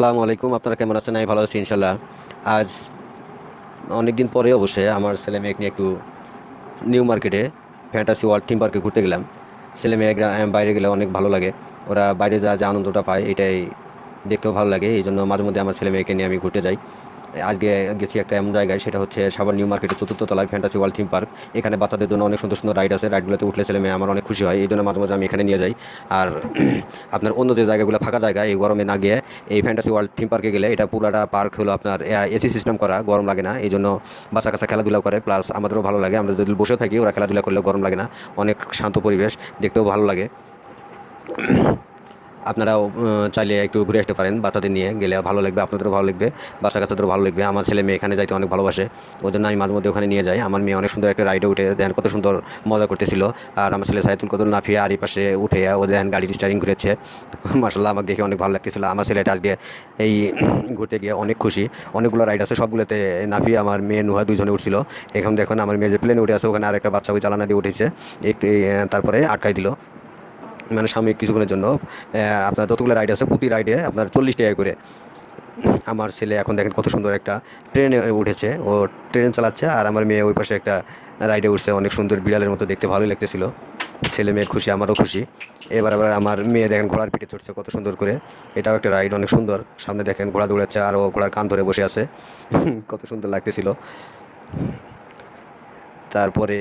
আসসালামু আলাইকুম। আপনারা কেমন আছেন? আমি ভালো আছি ইনশাল্লাহ আজ অনেক দিন পরে অবশ্যই আমার ছেলে মেয়েকে নিয়ে একটু নিউ মার্কেটে, ফ্যান্টাসি ওয়ার্ল্ড থিম পার্কে ঘুরতে গেলাম। ছেলে মেয়েরা বাইরে গেলে অনেক ভালো লাগে। ওরা বাইরে যা, যে আনন্দটা পায়, এটাই দেখতেও ভালো লাগে। এই জন্য মাঝে মধ্যে আমার ছেলে মেয়েকে নিয়ে আমি ঘুরতে যাই। আজকে গেছি একটা এমন জায়গায়, সেটা হচ্ছে সাভার নিউ মার্কেটের চতুর্থ তলায় ফ্যান্টাসি ওয়ার্ল্ড থিম পার্ক এখানে বাচ্চাদের জন্য অনেক সুন্দর সুন্দর রাইড আছে। রাইডগুলোতে উঠলে ছেলে মেয়ে আমার অনেক খুশি হয়, এই জন্য মাঝে মাঝে আমি এখানে নিয়ে যাই। আর আপনার অন্য যে জায়গাগুলো ফাঁকা জায়গা, এই গরমে না গিয়ে এই ফ্যান্টাসি ওয়ার্ল্ড থিম পার্কে গেলে এটা পুরাটা পার্ক হলো আপনার এসি সিস্টেম করা, গরম লাগে না। এই জন্য বাচ্চা কাচ্চা খেলাধুলা করে প্লাস আমাদেরও ভালো লাগে। আমরা যদি বসে থাকি, ওরা খেলাধুলা করলে গরম লাগে না। অনেক শান্ত পরিবেশ, দেখতেও ভালো লাগে। আপনারাও চাইলে একটু ঘুরে আসতে পারেন বাচ্চাদের নিয়ে, গেলে ভালো লাগবে, আপনাদেরও ভালো লাগবে বাচ্চা কাচ্চাদেরও ভালো লাগবে। আমার ছেলে মেয়ে এখানে যাইতে অনেক ভালোবাসে ওই জন্য আমি মাঝে মধ্যে ওখানে নিয়ে যাই। আমার মেয়ে অনেক সুন্দর একটা রাইডে উঠে দেখেন, কত সুন্দর মজা করতেছিল। আর আমার ছেলে সাইতুল কদর নাফিয়ে আর এই পাশে উঠে ও দেখেন গাড়ির স্টারিং ঘুরেছে মাসাল্লাহ আমাকে দেখে অনেক ভালো লাগতেছিল। আমার ছেলেটা আজকে এই ঘুরতে গিয়ে অনেক খুশি। অনেকগুলো রাইড আছে, সবগুলোতে নাফিয়ে, আমার মেয়ে নুহা দুজনে উঠছিল। এখন দেখুন, আমার মেয়ে যে প্লেনে উঠে আছে, ওখানে আরেকটা বাচ্চা ওই চালানা দিয়ে উঠেছে। একটু তারপরে আটকাই দিল। মানে সাময়িক কিছুক্ষণের জন্য আপনার যতগুলো রাইড আছে, প্রতি রাইডে আপনার চল্লিশ টাকা করে। আমার ছেলে এখন দেখেন কত সুন্দর একটা ট্রেনে উঠেছে। ও ট্রেন চালাচ্ছে আর আমার মেয়ে ওই পাশে একটা রাইডে উঠছে। অনেক সুন্দর বিড়ালের মতো দেখতে, ভালোই লাগতেছিল। ছেলে মেয়ে খুশি, আমারও খুশি। এবার আবার আমার মেয়ে দেখেন ঘোড়ার পিঠে চড়ছে কত সুন্দর করে। এটাও একটা রাইড অনেক সুন্দর। সামনে দেখেন ঘোড়া দৌড়াচ্ছে আর ও ঘোড়ার কান ধরে বসে আছে। কত সুন্দর লাগতেছিল। তারপরে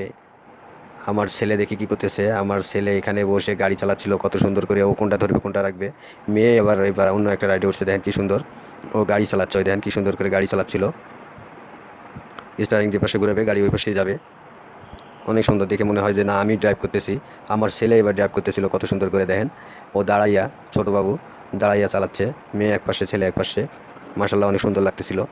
আমার ছেলে দেখি কি করতেছে? আমার ছেলে এখানে বসে গাড়ি চালাচ্ছিল, কত সুন্দর করে। ও কোনটা ধরবে, কোনটা রাখবে? মেয়ে এবার এবার অন্য একটা রাইডে উঠছে, দেখেন কি সুন্দর। ও গাড়ি চালাচ্ছে, ওই দেখেন কি সুন্দর করে গাড়ি চালাচ্ছিল। স্টারিং যে পাশে ঘুরাবে, গাড়ি ওই পাশেই যাবে। অনেক সুন্দর, দেখে মনে হয় যে, না, আমি ড্রাইভ করতেছি। আমার ছেলে এবার ড্রাইভ করতেছিল, কত সুন্দর করে, দেখেন। ও দাঁড়াইয়া, ছোটো বাবু, দাঁড়াইয়া চালাচ্ছে। মেয়ে এক পাশে, ছেলে এক পাশে। মাসাল্লাহ অনেক সুন্দর লাগতেছিল।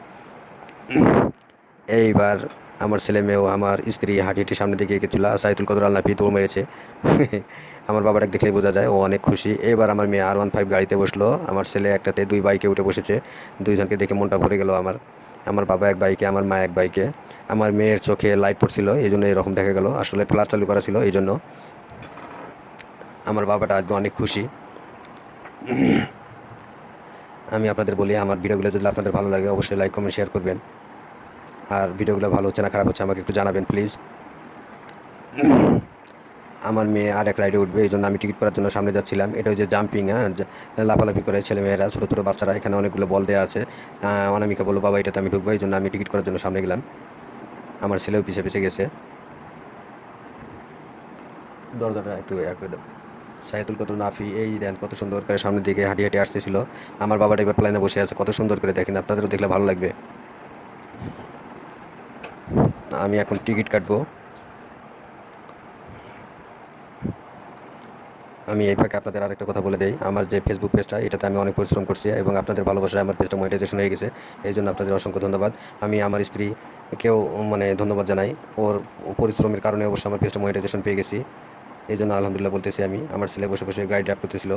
এইবার আমার ছেলে মেয়েও আমার স্ত্রী হাঁটি হেঁটে সামনের দিকে এগেছিল আর সাইতুল কদর আল্লাপি দৌড় মেরেছে। আমার বাবাটাকে দেখলেই বোঝা যায়, ও অনেক খুশি। এবার আমার মেয়ে আর ওয়ান ফাইভ গাড়িতে বসল। আমার ছেলে একটাতে দুই বাইকে উঠে বসেছে। দুইজনকে দেখে মনটা ভরে গেল আমার। আমার বাবা এক বাইকে আমার মা এক বাইকে আমার মেয়ের চোখে লাইট পড়ছিল, এই জন্য এরকম দেখা গেল। আসলে ফ্লার চালু করা ছিল, এই জন্য। আমার বাবাটা আজকে অনেক খুশি। আমি আপনাদের বলি, আমার ভিডিওগুলো যদি আপনাদের ভালো লাগে, অবশ্যই লাইক কমেন্ট শেয়ার করবেন। আর ভিডিওগুলো ভালো হচ্ছে না, খারাপ হচ্ছে, আমাকে একটু জানাবেন প্লিজ আমার মেয়ে আর এক রাইডে উঠবে, এই জন্য আমি টিকিট করার জন্য সামনে যাচ্ছিলাম। এটা হচ্ছে জাম্পিং হ্যাঁ লাফালাফি করে ছেলে মেয়েরা, ছোটো ছোটো বাচ্চারা, এখানে অনেকগুলো বল দেওয়া আছে। অনামিকা বলল, বাবা, এটাতে আমি ঢুকবো। এই জন্য আমি টিকিট করার জন্য সামনে গেলাম। আমার ছেলেও পিছিয়ে পিছিয়ে গেছে। দরজাটা একটু ইয়া করে দাও। সাইদুল কত নাফি, এই দেন, কত সুন্দর করে সামনের দিকে হাঁটি হাঁটি আসতেছিল। আমার বাবাটা এবার প্লাইনে বসে আছে, কত সুন্দর করে দেখেন, আপনাদেরও দেখলে ভালো লাগবে। আমি এখন টিকিট কাটবো। আমি এই ফাঁকে আপনাদের আরেকটা কথা বলে দিই। আমার যে ফেসবুক পেজটা এটাতে আমি অনেক পরিশ্রম করছি এবং আপনাদের ভালোবাসায় আমার পেজটা মনিটাইজেশন হয়ে গেছে। এই জন্য আপনাদের অসংখ্য ধন্যবাদ। আমি আমার স্ত্রীকেও মানে ধন্যবাদ জানাই। ওর পরিশ্রমের কারণে অবশ্যই আমার পেজটা মনিটাইজেশন পেয়ে গেছি। এই জন্য আলহামদুলিল্লাহ বলতেছি আমি, আমার ছেলে বসে বসে গাইড ড্রাইভ করতেছিল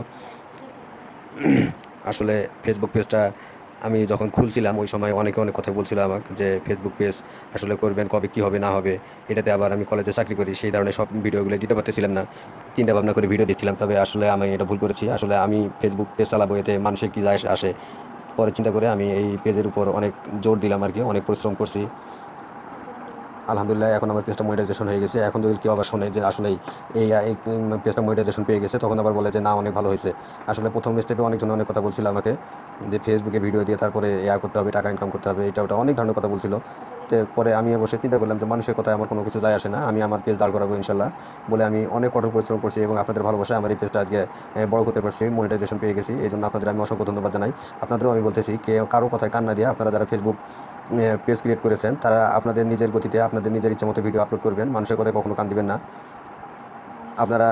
আসলে ফেসবুক পেজটা আমি যখন খুলছিলাম, ওই সময় অনেকে অনেক কথা বলছিল আমাকে যে ফেসবুক পেজ আসলে করবেন, কবে কী হবে, না হবে? এটাতে আবার আমি কলেজে চাকরি করি, সেই ধরনের সব ভিডিওগুলো দিতে পারতেছিলাম না। চিন্তা ভাবনা করে ভিডিও দিচ্ছিলাম, তবে আসলে আমি এটা ভুল করেছি। আসলে আমি ফেসবুক পেজ চালাবো, এতে মানুষের কী যায় আসে? পরে চিন্তা করে আমি এই পেজের উপর অনেক জোর দিলাম আর কি, অনেক পরিশ্রম করছি। আলহামদুলিল্লাহ, এখন আমার পেজটা মনিটাইজেশন হয়ে গেছে। এখন যদি কেউ আবার শোনে যে আসলে এই এই পেজটা মনিটাইজেশন পেয়ে গেছে, তখন আবার বলে যে, না, অনেক ভালো হয়েছে। আসলে প্রথম স্টেপে অনেকজন অনেক কথা বলছিল আমাকে, যে ফেসবুকে ভিডিও দিয়ে তারপরে ইয়া করতে হবে, টাকা ইনকাম করতে হবে, এটা ওটা অনেক ধরনের কথা বলছিল। পরে আমি বসে চিন্তা করলাম যে মানুষের কথায় আমার কোনো কিছু যায় আসে না। আমি আমার পেজ দাঁড় করাবো ইনশাল্লাহ বলে আমি অনেক কঠোর পরিশ্রম করছি এবং আপনাদের ভালোবাসায় আমার এই পেজটা আজকে বড় করতে পারছি মনিটাইজেশন পেয়ে গেছি। এই জন্য আপনাদের আমি অসংখ্য ধন্যবাদ জানাই। আপনাদেরও আমি বলতেছি কে কারও কথায় কান্না দিয়ে আপনারা যারা ফেসবুক পেজ ক্রিয়েট করেছেন, তারা আপনাদের নিজের গতিতে, আপনাদের নিজের ইচ্ছা মতো ভিডিও আপলোড করবেন। মানুষের কথায় কখনো কান দিবেন না। আপনারা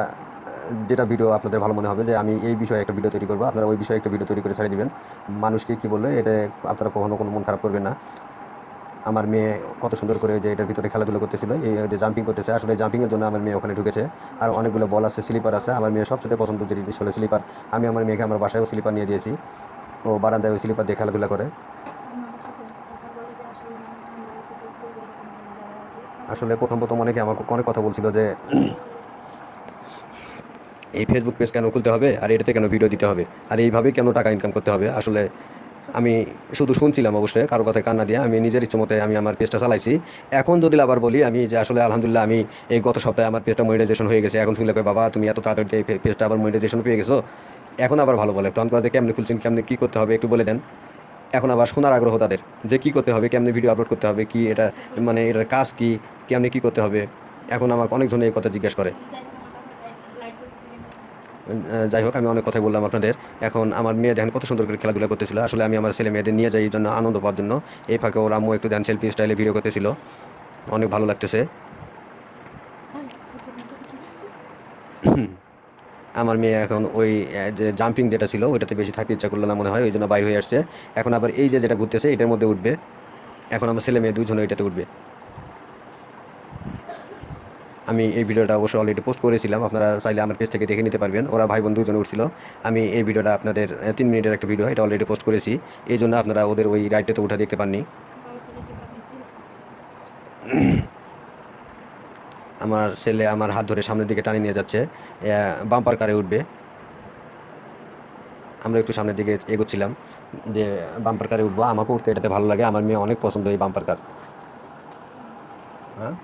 যেটা ভিডিও আপনাদের ভালো মনে হবে যে আমি এই বিষয়ে একটা ভিডিও তৈরি করব। আপনারা ওই বিষয়ে একটা ভিডিও তৈরি করে ছেড়ে দিবেন। মানুষকে কী বললে, এটা আপনারা কখনো কোনো মন খারাপ করবেন না। আমার মেয়ে কত সুন্দর করে যে এটার ভিতরে খেলাধুলো করতেছিল, এই যে জাম্পিং করতেছে। আসলে জাম্পিংয়ের জন্য আমার মেয়ে ওখানে ঢুকেছে। আর অনেকগুলো বল আছে স্লিপার আছে। আমার মেয়ে সবচেয়ে পছন্দ জিনিস হলো স্লিপার আমি আমার মেয়েকে আমার বাসায়ও স্লিপার নিয়ে দিয়েছি। ও বারান্দায় ওই স্লিপার দিয়ে খেলাধুলা করে। আসলে প্রথম প্রথম অনেকে আমাকে অনেক কথা বলছিল যে, এই ফেসবুক পেজ কেন খুলতে হবে? আর এটাতে কেন ভিডিও দিতে হবে? আর এইভাবে কেন টাকা ইনকাম করতে হবে? আসলে আমি শুধু শুনছিলাম অবশ্যই, কারও কথায় কান্না দিয়ে। আমি নিজের ইচ্ছে মতে আমি আমার পেজটা চালাইছি। এখন যদি আবার বলি আমি যে আসলে আলহামদুলিল্লাহ আমি এই গত সপ্তাহে আমার পেজটা মনিটাইজেশন হয়ে গেছে। এখন শুনলে বাবা, তুমি এত তাড়াতাড়ি এই পেজটা আবার মনিটাইজেশন পেয়ে গেছো? এখন আবার ভালো বলে। তখন কথা কেমনি খুলছেন, কেমনি কী করতে হবে, একটু বলে দেন। এখন আবার শোনার আগ্রহ তাদের যে কী করতে হবে, কেমনি ভিডিও আপলোড করতে হবে, কি এটা মানে এটার কাজ কী, কেমনি কী করতে হবে। এখন আমাকে অনেকজনে এই কথা জিজ্ঞেস করে। যাই হোক, আমি অনেক কথাই বললাম আপনাদের। এখন আমার মেয়ে দেখেন কত সুন্দর করে খেলাধুলা করতেছিল। আসলে আমি আমার ছেলে মেয়েদের নিয়ে যাই এই জন্য আনন্দ পাওয়ার জন্য। এই ফাঁকে ওর আম্মু একটু দেন সেলফি স্টাইলে ভিডিও করতেছিল। অনেক ভালো লাগতেছে। আমার মেয়ে এখন ওই যে জাম্পিং যেটা ছিল, ওইটাতে বেশি থাকতে ইচ্ছা করল না মনে হয়, ওই জন্য বাইরে হয়ে আসছে। এখন আবার এই যে যেটা ঘুরতেছে, এটার মধ্যে উঠবে। এখন আমার ছেলে মেয়ে দুজনে এটাতে উঠবে। আমি এই ভিডিওটা অবশ্যই অলরেডি পোস্ট করেছিলাম আপনারা চাইলে আমার পেজ থেকে দেখে নিতে পারবেন। ওরা ভাই বোন দুজনে উঠছিল। আমি এই ভিডিওটা আপনাদের তিন মিনিটের একটা ভিডিও এটা অলরেডি পোস্ট করেছি। এই জন্য আপনারা ওদের ওই রাইডটাতে উঠে দেখতে পাননি। আমার ছেলে আমার হাত ধরে সামনের দিকে টানে নিয়ে যাচ্ছে। বাম্পার কারে উঠবে। আমরা একটু সামনের দিকে এগোচ্ছিলাম। যে বাম্পার কারে উঠবো আমাকে উঠতে এটাতে ভালো লাগে। আমার মেয়ে অনেক পছন্দ এই বাম্পার কার। হ্যাঁ?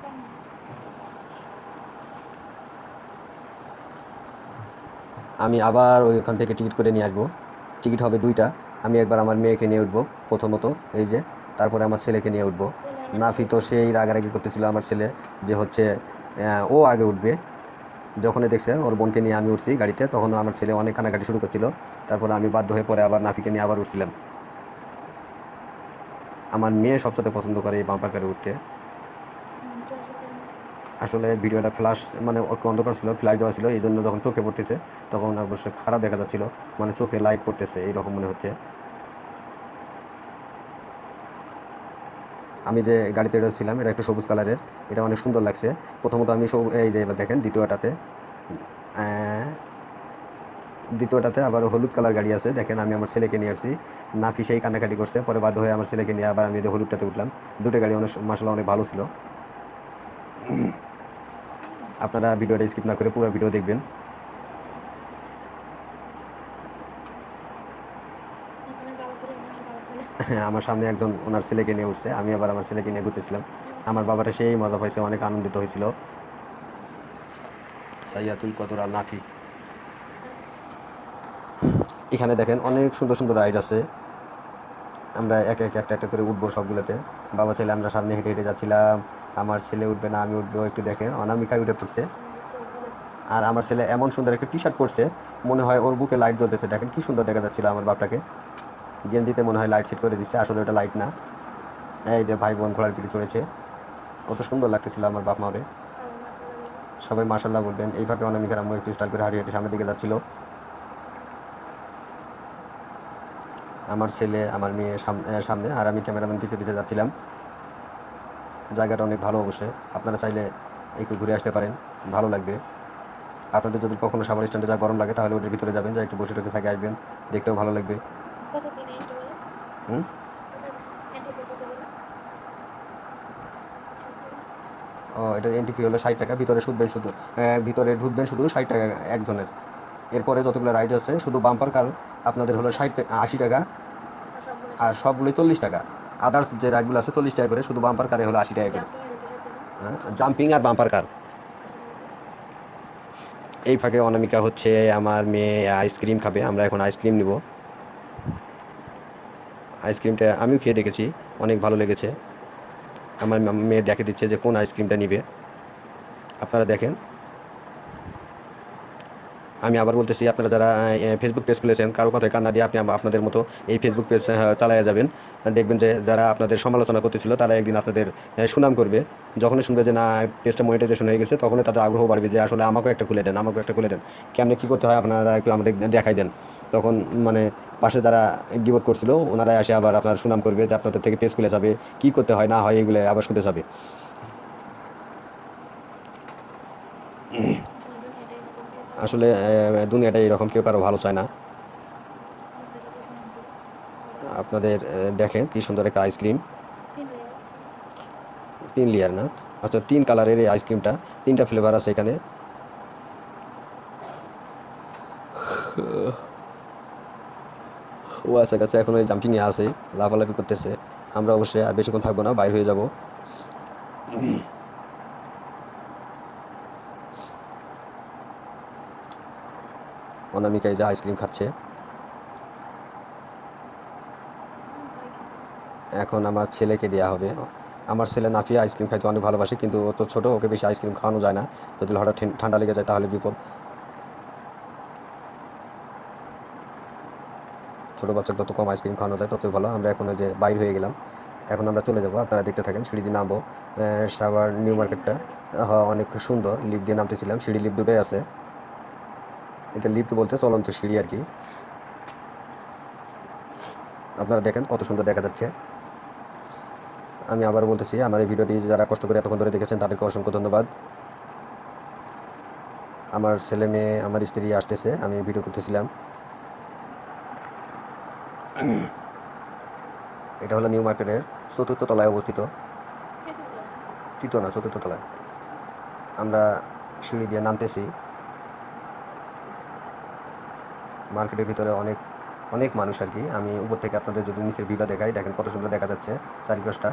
আমি আবার ওইখান থেকে টিকিট করে নিয়ে আসব। টিকিট হবে দুইটা। আমি একবার আমার মেয়েকে নিয়ে উঠবো, প্রথমত, এই যে, তারপরে আমার ছেলেকে নিয়ে উঠবো। নাফি তো সেই রাগারাগি করতেছিল আমার ছেলে যে হচ্ছে ও আগে উঠবে। যখনই দেখছে, ওর বোনকে নিয়ে আমি উঠছি গাড়িতে, তখন আমার ছেলে অনেক কানাকাটি শুরু করছিল। তারপরে আমি বাধ্য হয়ে পরে আবার নাফিকে নিয়ে আবার উঠছিলাম। আমার মেয়ে সবসাথে পছন্দ করে এই বাম্পার কারে উঠতে। আসলে ভিডিওটা ফ্ল্যাশ মানে একটু অন্ধকার ছিল ফ্ল্যাশ দেওয়া ছিল এই জন্য যখন চোখে পড়তেছে, তখন অবশ্যই খারাপ দেখা যাচ্ছিল মানে চোখে লাইট পড়তেছে, এইরকম মনে হচ্ছে। আমি যে গাড়িতে ছিলাম এটা একটু সবুজ কালারের এটা অনেক সুন্দর লাগছে। প্রথমত আমি এই যে এবার দেখেন, দ্বিতীয়টাতে দ্বিতীয়টাতে আবার হলুদ কালার গাড়ি আছে। দেখেন, আমি আমার ছেলেকে নিয়ে আসছি, নাফি সেই কান্নাকাটি করছে, পরে বাধ্য হয়ে আমার ছেলেকে নিয়ে আবার আমি হলুদটাতে উঠলাম। দুটো গাড়ি অনেক মাসাল্লাহ অনেক ভালো ছিল। আপনারা ভিডিওটা স্কিপ না করে পুরো ভিডিও দেখবেন। আমার সামনে একজন ওনার ছেলেকে নিয়ে উঠছে, আমি আবার আমার ছেলেকে নিয়ে ঘুরতেছিলাম। আমার বাবাটা সেই মজা পাইছে, অনেক আনন্দিত হয়েছিল। সাইয়াতুল কদর আল নাফি। এখানে দেখেন অনেক সুন্দর সুন্দর রাইড আছে। আমরা একে একে একটা একটা করে উঠবো সবগুলোতে। বাবা ছেলে আমরা সামনে হেঁটে হেঁটে যাচ্ছিলাম। আমার ছেলে উঠবে না, আমি উঠবো, একটু দেখেন অনামিকায় উঠে পড়ছে। আর আমার ছেলে এমন সুন্দর একটা টি শার্ট পরছে, মনে হয় ওর বুকে লাইট জ্বলতেছে। দেখেন কি সুন্দর দেখা যাচ্ছিল আমার বাপটাকে। গেঞ্জিতে মনে হয় লাইট সেট করে দিচ্ছে, আসলে ওটা লাইট না। এই যে ভাই বোন ঘোড়ার পিঠে চড়েছে। কত সুন্দর লাগতেছিল আমার বাপ মারে। সবাই মার্শাল্লাহ বলবেন, এইভাবে অনামিকার আম্মু একটু স্টাইল করে হাঁটি হাঁটি সামনের দিকে যাচ্ছিল। আমার ছেলে, আমার মেয়ে সামনে, আর আমি ক্যামেরাম্যান পিছিয়ে পিছিয়ে যাচ্ছিলাম। জায়গাটা অনেক ভালো অবশ্যই। আপনারা চাইলে একটু ঘুরে আসতে পারেন ভালো লাগবে। আপনাদের যদি কখনো সাভার স্ট্যান্ডে যা গরম লাগে তাহলে ওটার ভিতরে যাবেন যা একটু বসে টসে থাকে আসবেন দেখতেও ভালো লাগবে। হুম? ও এটার এন্ট্রি ফি হলো ষাট টাকা ভিতরে শুধবেন শুধু ভিতরে ঢুকবেন শুধু ষাট টাকা একজনের। এরপরে যতগুলো রাইড আছে শুধু বাম্পার কার আপনাদের হলো ষাট আশি টাকা আর সবগুলোই চল্লিশ টাকা। আদার্স যে রাইডগুলো আছে চল্লিশ টাকা করে শুধু বাম্পার কারে হলো আশি টাকা করে। হ্যাঁ, জাম্পিং আর বাম্পার কার এই ফাঁকে অনামিকা হচ্ছে আমার মেয়ে আইসক্রিম খাবে আমরা এখন আইসক্রিম নিব। আইসক্রিমটা আমিও খেয়ে দেখেছি অনেক ভালো লেগেছে। আমার মেয়ে দেখে দিচ্ছে যে কোন আইসক্রিমটা নিবে। আপনারা দেখেন। আমি আবার বলতেছি, আপনারা যারা ফেসবুক পেজ খুলেছেন, কারও কথায় কান্না দিয়ে আপনি আপনাদের মতো এই ফেসবুক পেজ চালায়া যাবেন। দেখবেন যে যারা আপনাদের সমালোচনা করতেছিল, তারা একদিন আপনাদের সুনাম করবে। যখনই শুনবে যে, না পেজটা মনিটাইজেশন হয়ে গেছে, তখনই তাদের আগ্রহ বাড়বে যে, আসলে আমাকেও একটা খুলে দেন, আমাকেও একটা খুলে দেন। কেমনি কী করতে হয়, আপনারা একটু আমাদের দেখাই দেন। তখন মানে পাশে যারা গিবত করছিল, ওনারা এসে আবার আপনার সুনাম করবে যে, আপনাদের থেকে পেজ খুলে যাবে, কী করতে হয়, না হয়, এগুলো আবার শুনতে যাবে। আসলে দুনিয়াটা এরকম কেউ কারও ভালো চায় না। আপনাদের দেখেন কি সুন্দর একটা আইসক্রিম তিন লেয়ার না? আচ্ছা তিন কালারের এই আইসক্রিমটা তিনটা ফ্লেভার আছে এখানে। ও আচ্ছা কাছে এখন ওই জাম্পিংয়ে আছে, লাফালাফি করতেছে। আমরা অবশ্যই আর বেশিক্ষণ থাকব না, বাইর হয়ে যাব। অনামিকা এই যে আইসক্রিম খাচ্ছে। এখন আমার ছেলেকে দেওয়া হবে। আমার ছেলে নাফিয়া আইসক্রিম খাইতে অনেক ভালোবাসে, কিন্তু ও তো ছোটো, ওকে বেশি আইসক্রিম খাওয়ানো যায় না। যদি হঠাৎ ঠান্ডা লেগে যায় তাহলে বিপদ। ছোটো বাচ্চার যত কম আইসক্রিম খাওয়ানো যায় ততই ভালো। আমরা এখন যে বাইর হয়ে গেলাম। এখন আমরা চলে যাব। আপনারা দেখতে থাকেন, সিঁড়ি দিয়ে নামবো। সাভার নিউ মার্কেটটা। অনেক সুন্দর। লিফট দিয়ে নামতেছিলাম। সিঁড়ি লিফট দুটোই আছে। এটা লিফট বলতে চলন্ত সিঁড়ি আর কি। আপনারা দেখেন কত সুন্দর দেখা যাচ্ছে। আমি আবার বলতেছি, আমার এই ভিডিওটি যারা কষ্ট করে এতক্ষণ ধরে দেখেছেন, তাদেরকে অসংখ্য ধন্যবাদ। আমার ছেলে মেয়ে, আমার স্ত্রী আসতেছে, আমি ভিডিও করতেছিলাম। এটা হলো নিউ মার্কেটের চতুর্থ তলায় অবস্থিত। তৃতীয় না, চতুর্থ তলায়। আমরা সিঁড়ি দিয়ে নামতেছি। মার্কেটের ভিতরে অনেক অনেক মানুষ আর কি। আমি উপর থেকে আপনাদের যদি নিচের ভিউটা দেখাই, দেখেন কত সুন্দর দেখা যাচ্ছে চারিপাশটা।